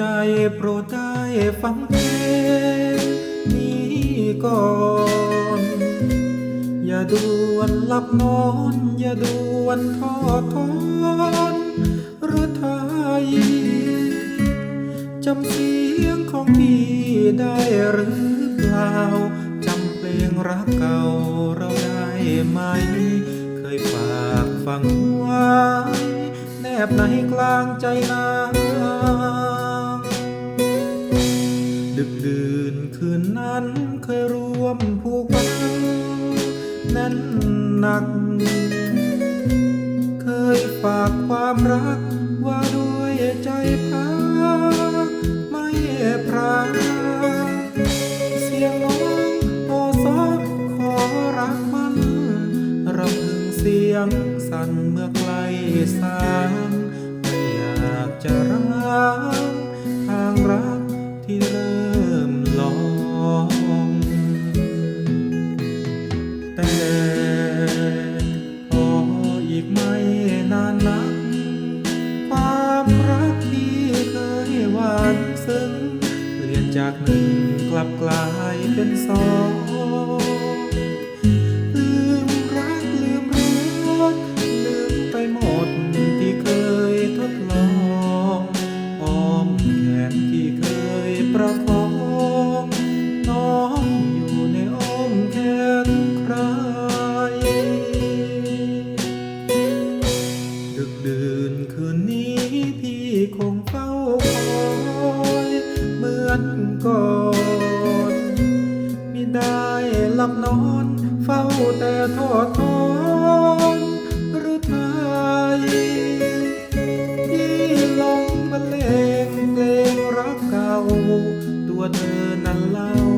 โปรดได้ฟังเพลงนี้ก่อน อย่าด่วนหลับนอน อย่าด่วนทอดทอนหรือไทยจำเสียงของพี่ได้หรือเปล่า จำเพลงรักเก่าเราได้ไหม เคยฝากฝังไว้แนบในกลางใจนา ดึกดื่นคืนนั้นเคยร่วมผูกพันแน่นหนัก เคยฝากความรักว่าด้วยใจพักไม่พราเสียงน้องโอซอขอรักมันรำพึงเสียงสั่นเมื่อใกลสางไม่อยากจะรัก ซึ้งเปลี่ยนจากหนึ่งกลับกลายเป็นสอง หลับนอน เฝ้าแต่ทอดทอนหรือไทยที่ลงบรรเลงเพลงรักเก่า ตัวเธอนั้นลาว